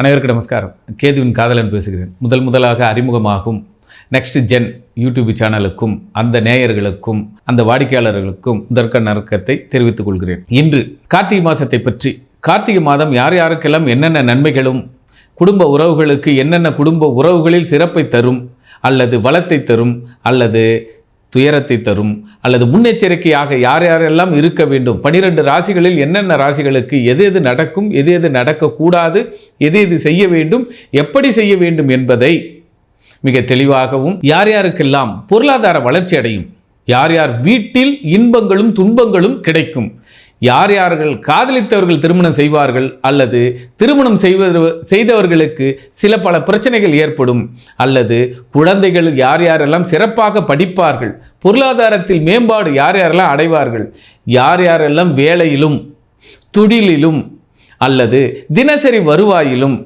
அனைவருக்கு நமஸ்காரம். கேதுவின் காதலன் பேசுகிறேன். முதல் முதலாக அறிமுகமாகும் நெக்ஸ்ட் ஜென் யூடியூப் சேனலுக்கும் அந்த நேயர்களுக்கும் அந்த வாடிக்கையாளர்களுக்கும் முதற்க நறுக்கத்தை தெரிவித்துக் கொள்கிறேன். இன்று கார்த்திகை மாதத்தை பற்றி கார்த்திகை மாதம் யார் யாருக்கெல்லாம் என்னென்ன நன்மைகளும் குடும்ப உறவுகளுக்கு என்னென்ன குடும்ப உறவுகளில் சிறப்பை தரும் அல்லது வளத்தை தரும் அல்லது துயரத்தை தரும் அல்லது முன்னெச்சரிக்கையாக யார் யாரெல்லாம் இருக்க வேண்டும்? பனிரெண்டு ராசிகளில் என்னென்ன ராசிகளுக்கு எது எது நடக்கும் எது எது நடக்கக்கூடாது எது எது செய்ய வேண்டும் எப்படி செய்ய வேண்டும் என்பதை மிக தெளிவாகவும் யார் யாருக்கெல்லாம் பொருளாதார வளர்ச்சி அடையும் யார் யார் வீட்டில் இன்பங்களும் துன்பங்களும் கிடைக்கும் யார் யார்கள் காதலித்தவர்கள் திருமணம் செய்வார்கள் அல்லது திருமணம் செய்வது செய்தவர்களுக்கு சில பல பிரச்சனைகள் ஏற்படும். அல்லது குழந்தைகள் யார் யாரெல்லாம் சிறப்பாக படிப்பார்கள் பொருளாதாரத்தில் மேம்பாடு யார் யாரெல்லாம் அடைவார்கள் யார் யாரெல்லாம் வேலையிலும் தொழிலிலும் அல்லது தினசரி வருவாயிலும்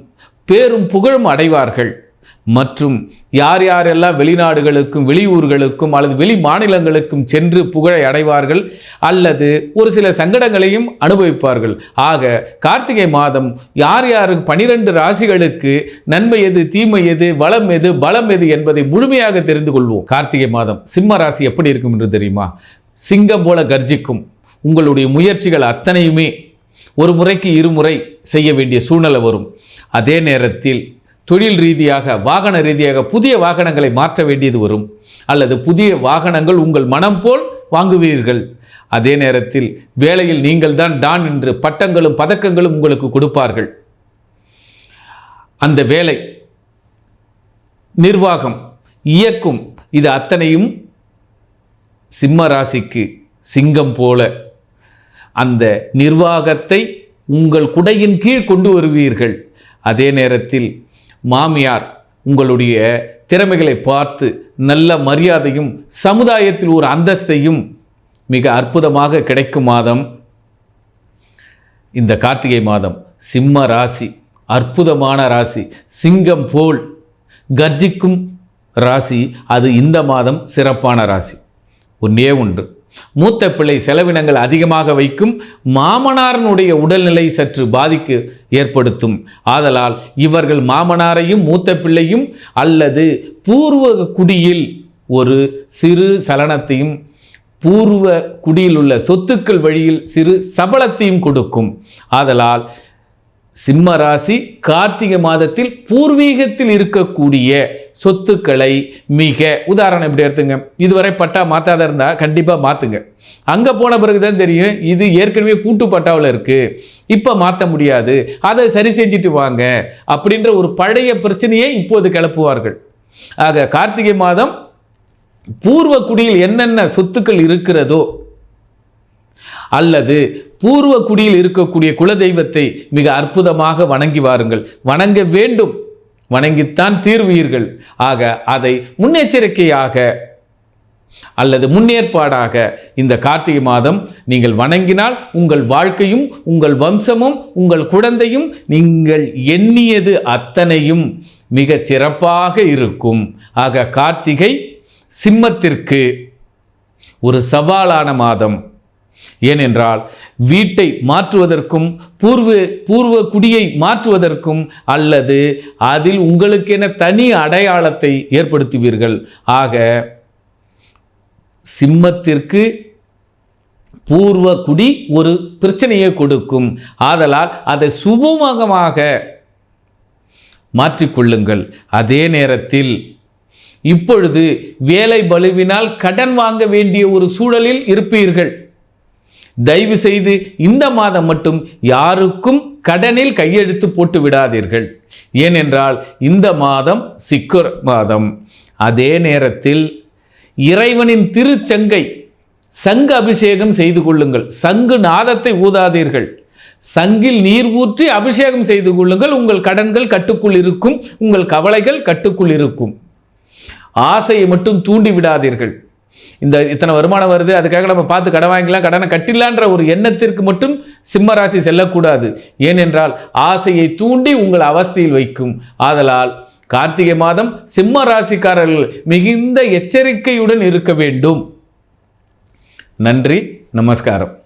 பேரும் புகழும் அடைவார்கள். மற்றும் யார் யாரெல்லாம் வெளிநாடுகளுக்கும் வெளியூர்களுக்கும் அல்லது வெளி மாநிலங்களுக்கும் சென்று புகழை அடைவார்கள் அல்லது ஒரு சில சங்கடங்களையும் அனுபவிப்பார்கள். ஆக கார்த்திகை மாதம் யார் யார் பனிரெண்டு ராசிகளுக்கு நன்மை எது தீமை எது வளம் எது பலம் எது என்பதை முழுமையாக தெரிந்து கொள்வோம். கார்த்திகை மாதம் சிம்ம ராசி எப்படி இருக்கும் என்று தெரியுமா? சிங்கம் போல கர்ஜிக்கும். உங்களுடைய முயற்சிகள் அத்தனையுமே ஒரு முறைக்கு இருமுறை செய்ய வேண்டிய சூழ்நிலை வரும். அதே நேரத்தில் தொழில் ரீதியாக வாகன ரீதியாக புதிய வாகனங்களை மாற்ற வேண்டியது வரும். அல்லது புதிய வாகனங்கள் உங்கள் மனம் போல் வாங்குவீர்கள். அதே நேரத்தில் வேலையில் நீங்கள் தான் டான் என்று பட்டங்களும் பதக்கங்களும் உங்களுக்கு கொடுப்பார்கள். அந்த வேலை நிர்வாகம் இயக்கும் இது அத்தனையும் சிம்ம ராசிக்கு சிங்கம் போல அந்த நிர்வாகத்தை உங்கள் குடையின் கீழ் கொண்டு வருவீர்கள். அதே நேரத்தில் மாமியார் உங்களுடைய திறமைகளை பார்த்து நல்ல மரியாதையும் சமுதாயத்தில் ஒரு அந்தஸ்தையும் மிக அற்புதமாக கிடைக்கும் மாதம். இந்த கார்த்திகை மாதம் சிம்ம ராசி அற்புதமான ராசி சிங்கம் போல் கர்ஜிக்கும் ராசி அது இந்த மாதம் சிறப்பான ராசி. ஒன்றே ஒன்று. மூத்த பிள்ளை செலவினங்கள் அதிகமாக வைக்கும் மாமனாரனுடைய உடல்நிலை சற்று பாதிக்கு ஏற்படுத்தும். ஆதலால் இவர்கள் மாமனாரையும் மூத்த பிள்ளையும் அல்லது பூர்வ குடியில் ஒரு சிறு சலனத்தையும் பூர்வ குடியில் உள்ள சொத்துக்கள் வழியில் சிறு சபலத்தையும் கொடுக்கும். ஆதலால் சிம்ம ராசி கார்த்திகை மாதத்தில் பூர்வீகத்தில் இருக்கக்கூடிய சொத்துக்களை மிக உதாரணம் எப்படி எடுத்துங்க. இதுவரை பட்டா மாற்றாத இருந்தால் கண்டிப்பாக மாற்றுங்க அங்கே போன பிறகு தான் தெரியும் இது ஏற்கனவே கூட்டு பட்டாவில் இருக்குது இப்போ மாற்ற முடியாது. அதை சரி செஞ்சுட்டு வாங்க அப்படின்ற ஒரு பழைய பிரச்சனையை இப்போது கிளப்புவார்கள். ஆக கார்த்திகை மாதம் பூர்வ குடியில் என்னென்ன சொத்துக்கள் இருக்கிறதோ அல்லது பூர்வ குடியில் இருக்கக்கூடிய குலதெய்வத்தை மிக அற்புதமாக வணங்கி வாருங்கள். வணங்க வேண்டும். வணங்கித்தான் தீர்வீர்கள். ஆக அதை முன்னெச்சரிக்கையாக அல்லது முன்னேற்பாடாக இந்த கார்த்திகை மாதம் நீங்கள் வணங்கினால் உங்கள் வாழ்க்கையும் உங்கள் வம்சமும் உங்கள் குழந்தையும் நீங்கள் எண்ணியது அத்தனையும் மிக சிறப்பாக இருக்கும். ஆக கார்த்திகை சிம்மத்திற்கு ஒரு சவாலான மாதம். ஏனென்றால் வீட்டை மாற்றுவதற்கும் பூர்வ பூர்வ குடியை மாற்றுவதற்கும் அல்லது அதில் உங்களுக்கென தனி அடையாளத்தை ஏற்படுத்துவீர்கள். ஆக சிம்மத்திற்கு பூர்வ குடி ஒரு பிரச்சனையை கொடுக்கும். ஆதலால் அதை சுமூகமாக மாற்றிக்கொள்ளுங்கள். அதே நேரத்தில் இப்பொழுது வேலை பலுவினால் கடன் வாங்க வேண்டிய ஒரு சூழலில் இருப்பீர்கள். தயவு செய்து இந்த மாதம் மட்டும் யாருக்கும் கடனில் கையெழுத்து போட்டு விடாதீர்கள். ஏனென்றால் இந்த மாதம் சிக்குர் மாதம். அதே நேரத்தில் இறைவனின் திருச்சங்கை சங்கு அபிஷேகம் செய்து கொள்ளுங்கள். சங்கு நாதத்தை ஊதாதீர்கள். சங்கில் நீர் ஊற்றி அபிஷேகம் செய்து கொள்ளுங்கள். உங்கள் கடன்கள் கட்டுக்குள் இருக்கும். உங்கள் கவலைகள் கட்டுக்குள் இருக்கும். ஆசையை மட்டும் தூண்டி விடாதீர்கள். இந்த இத்தனை வருமானம் வருது அதுக்காக நம்ம பார்த்து கடன் வாங்கிக்கலாம். கடனை கட்டிலான்ற ஒரு எண்ணத்திற்கு மட்டும் சிம்ம ராசி செல்லக்கூடாது. ஏனென்றால் ஆசையை தூண்டி உங்கள் அவஸ்தையில் வைக்கும். ஆதலால் கார்த்திகை மாதம் சிம்ம ராசிக்காரர்கள் மிகுந்த எச்சரிக்கையுடன் இருக்க வேண்டும். நன்றி நமஸ்காரம்.